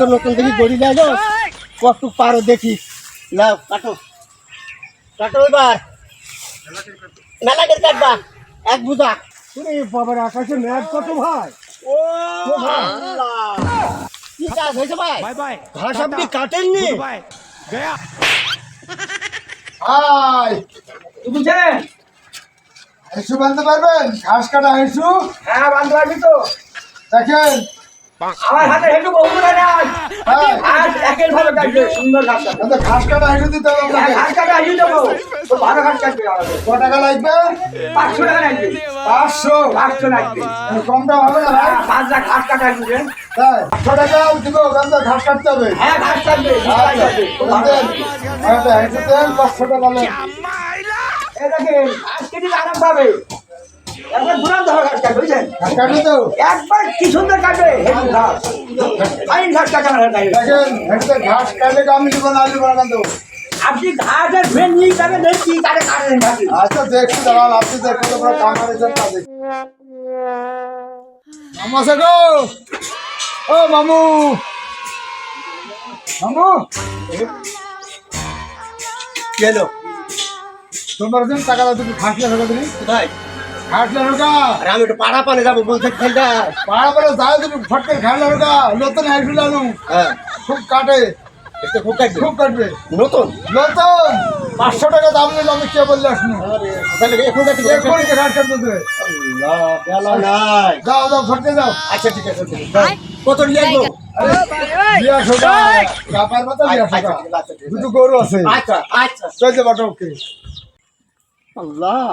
তো নতুন থেকে গড়ি কত পারো দেখি। লাও কাটো। কাটো এবার। মেলাকের কাটবা। এক বুঝা তুমি বাবার আকাশে কত ভাই। ও হয়েছে ঘাস কাটেননি? কাটা হেসু? হ্যাঁ বানতে পারবি তো। দেখেন। আমার হাতে হেঁটু বহু না আজ হ্যাঁ। আজ একের ভালো কাটবে সুন্দর ঘাস কাটবে। ঘাস কাটা হেসু দিতে হবে হ্যাঁ, ঘাস কাটা হিসেবে দেবো। তো ভালো ঘাস কাটবে ক টাকা লাগবে? পাঁচশো টাকা লাগবে। পাঁচশো। পাঁচশো লাগবে। কমটা হবে না ভাই? হ্যাঁ, পাঁচ লাখ ঘাস কাটা হিসেবে তাই পাঁচশো টাকা দিব ওখান ঘাস কাটতে হবে। হ্যাঁ ঘাস কাটবে দেন। আচ্ছা, পাঁচশো টাকা আরাম পাবে। একবার দুরান্ত কাটবে কাটবে তো। একবার কি সুন্দর কাটবে? হেঁটু ঘাস ফাইন ঘাস কাটা আমার হাতে। দেখেন কাটলে তো আমি দিব আপনি ভেন নিয়ে যাবেন দেখছি কাটেন আচ্ছা দেখছি দাঁড়ান আপনি দেখুন কামার গো ও মামু! মামু! গেল তোমার দিন টাকা দাও তুমি খাসলে ঢোকা তুমি? ভাই খাসলে ঢোকা আর আমি একটু পাড়া পানে যাব বলছে খেলটা। পাড়া পাড়া যাও তুমি ফটকে খাসলে ঢোকা নতুন হাইফুল আনু। হ্যাঁ। খুব কাটে। একটু খুব কাটবে? খুব কাটবে। নতুন? নতুন। পাঁচশো টাকা দাম নিল আমি কে বললে আসুন? আরে তাহলে এখন যাও যাও ফটকে যাও। আচ্ছা ঠিক আছে কত নিয়ে আসব? বিয়া সোটা দুটো গরু আছে। আচ্ছা আচ্ছা। চলছে বাটা ওকে আল্লাহ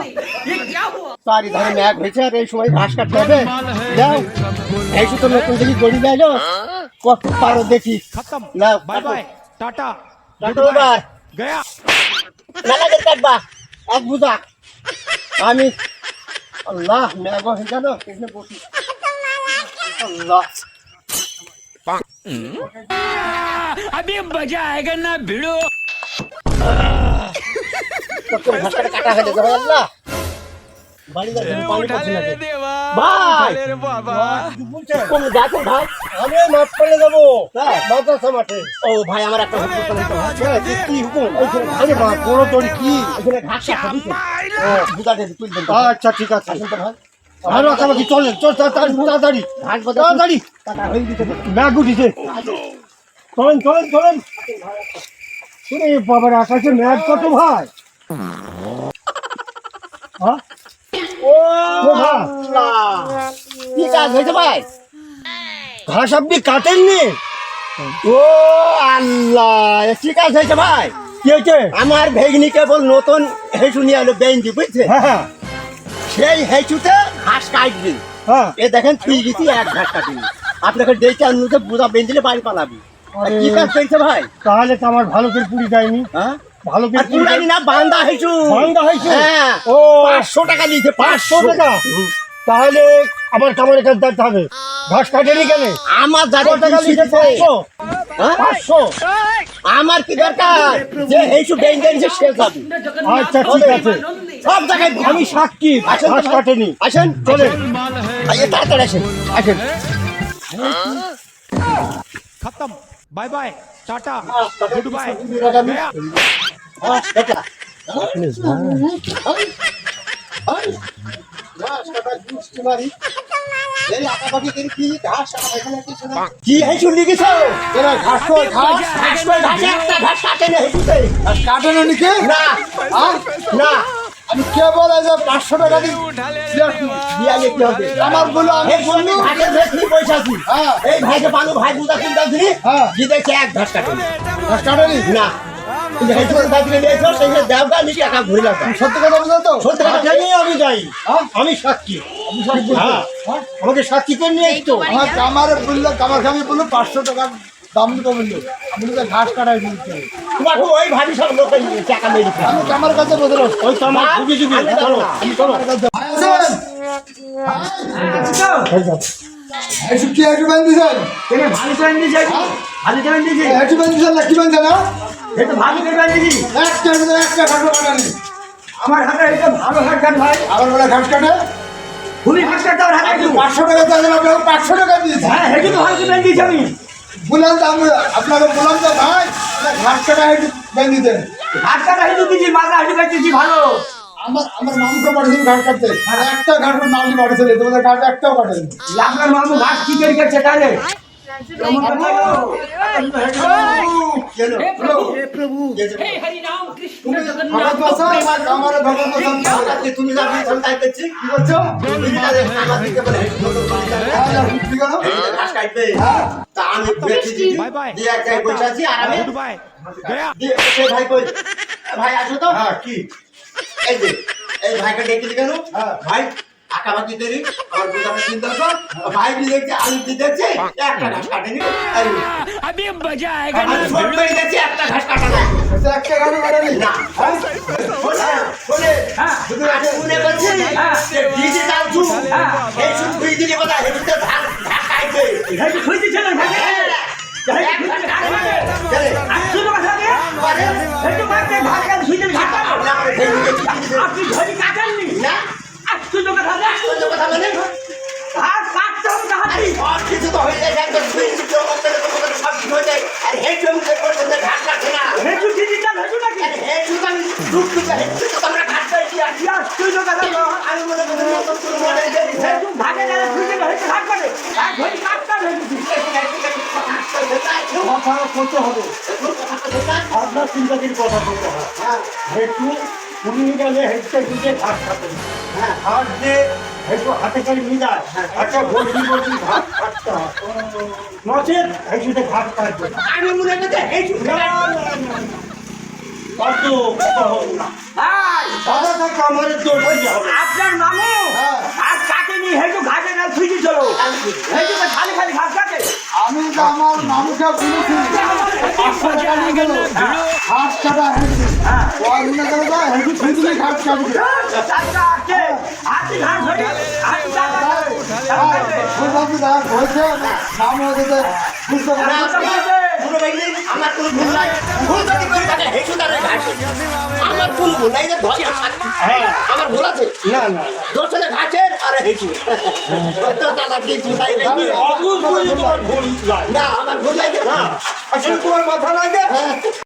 চারি ধারে ম্যাগ হয়েছে আর এই সময় ঘাস কাটতে হবে যাও এই তো নতুন দেখি গড়ি লাও কত পারো দেখি खत्म लाओ, बाय काटो। बाय टाटा কাটো गुड बाय এবার गया মেলা করে কাটবা এক বুঝা আমি আল্লাহ ম্যাগ হয়ে গেল এখানে বসি আল্লাহ अभी मजा आएगा ना भिड़ो কত ঘাস কাটা কাটা হয়ে যাবে আল্লাহ। বাড়ি যাচ্ছে পানি পড়ছে না ভাই কোন যাচ্ছেন ভাই। আমি মাঠ পড়ে যাব। মাদ্রাসা মাঠে। ও ভাই আমার একটা হুকুম করতে হবে ভাই। কি কি হুকুম? আরে মা বড় তোর কি? ওইখানে ঘাস কাটা ও বুঝাতে তুলবেন আচ্ছা ঠিক আছে। ভাই। আরও চলেন চল তাড়াতাড়ি তাড়াতাড়ি। হয়ে উঠিছে চলেন চলেন চলেন। বাবার আকাশে ম্যাগ কত ভাই? আল্লাহ কি কাজ হয়েছে ভাই? ঘাস আপনি কাটেননি ও আল্লাহ কি কাজ হয়েছে ভাই কি হয়েছে আমার ভেগনি কেবল নতুন হেঁচু নিয়ে এলো বেঞ্জি বুঝছে সেই হেঁচুতে ঘাস কাটবি হ্যাঁ এ দেখেন তুই গেছি এক ঘাস কাটিনি আপনাকে ডেকে আনতে বুঝা বেঞ্জিলে বাড়ি পালাবি কি কাজ পেয়েছে ভাই তাহলে তো আমার ভালো করে পুরি যায়নি। হ্যাঁ? ভালো না হ্যাঁ ও। টাকা টাকা? তাহলে আমার কামারে কাজ হবে। ঘাস কাটেনি কেন? আমার দাঁড়িয়ে টাকা দিতে 500 হ্যাঁ? আমার কি দরকার? যে হইছু ডেঙ্গেন যে শেষ হবে আচ্ছা ঠিক আছে। সব জায়গায় আমি সাক্ষী ঘাস কাটেনি। আসেন চলে। আচ্ছা, তাড়াতাড়ি আসেন। আসেন। খতম। Bye bye tata. হ্যাঁ, good bye. What is that? কি হে চুলি গেছ তোরা ঘাস কই ঘাস ঘাস কই ঘাস একটা ঘাস কাটে না হেতুতে আর কাটে না নিকে না না আমি কে বলে যে পাঁচশো টাকা দিয়া যেতে হবে আমার বলো আমি পয়সা আছি এই ভাইকে পালু ভাই দুটা তিনটা দিলি দিতে এক ঘাস কাটে না তো? আমি যাই। হ্যাঁ? সাক্ষী। হ্যাঁ। হ্যাঁ? আমাকে সাক্ষী করে নিয়ে এসছো? আমার কামারে বলল কামার খামি বলল পাঁচশো টাকা দাম দিতে বলল। আমি তো ঘাস কাটাই দিতে তোমাকে ওই ভাবি সব লোকের টাকা মেরে আমি কামার কাছে বদলো ওই তো আমার যুগে যুগে চলো চলো। কি ভালো কি বান্ধে না? তো ভালো নিয়ে একটা কাটানি আমার হাতে এটা ভালো কাট ভাই। আবার বলে কাটে? পাঁচশো টাকা আপনাকে পাঁচশো টাকা দিয়েছি। হ্যাঁ হেঁটু তো ভালো বেঁধে দিয়েছি আমি। বললাম তো আমি আপনাকে বললাম তো ভাই ঘাস কাটা হেঁটে বেঁধে দেন ঘাস কাটা হেঁটু দিয়েছি মাথা হেঁটু কাটতেছি ভালো। আমার আমার মামুকে পাঠিয়েছিল ঘাস কাটতে। আর একটা ঘাসের মামুকে পাঠিয়েছিল তোমাদের ঘাস একটাও কাটেনি আপনার মামু ঘাস কি করে কাটছে তাহলে? প্রভু তুমি ভাই আসো তো হ্যাঁ কি এই যে এই ভাইকে ডেকে কেন হ্যাঁ। ভাই টাকা বাকি দেরি আমার গুদামে চিন্তা কর ভাই দেখছে আলু দেখছে একটা ঘাস কাটেনি আমি মজা আয়েগা না ফোন করে দেখছি একটা ঘাস কাটা না হ্যাঁ? হ্যাঁ। হ্যাঁ। একটা ঘাস কাটানি না আপনি করতে হবে। আপনার চিন্তাটির কথা বলতে হয় হ্যাঁ। হেঁটু উনি গেলে হ্যাঁ। দিয়ে হেঁটু হাতে করে নিয়ে যায়। একটা বসি বসি ঘাস কাটতে হয়। নচেত হেঁটুতে ঘাস কাটবে আমি মনে করতে হেঁটে। না, না, না, না। হয়ে হবে। আপনার মামু? হ্যাঁ। ঘাস কাটেনি হেঁটু ঘাটে না শুইতে চলো? হেঁটু খালি খালি ঘাস কাটে। আমি তো আমার মানুষকে বলেছি। টাকা নিয়ে গেল ঘাস কাটা হেঁটে। ওয়ার্ডে গেল না হেঁটে শুধু ঘাস কাটবে। হাতি ঘাস ধরে হাতি দাস হয়েছে নাম হয়েছে বুঝতে পারছি আমার কোনো ভুল নাই। ভুল যদি করে থাকে হেঁটে তারে আমার কোনো ভুল নাই যে ধরে আমার ভুল আছে? না না দোষ হলে আরে আর হেঁটে তো দাদা কিছু নাই আমি অবুঝ বুঝি তোমার ভুল না আমার ভুল লাগে। না আসলে তোমার মাথা লাগে?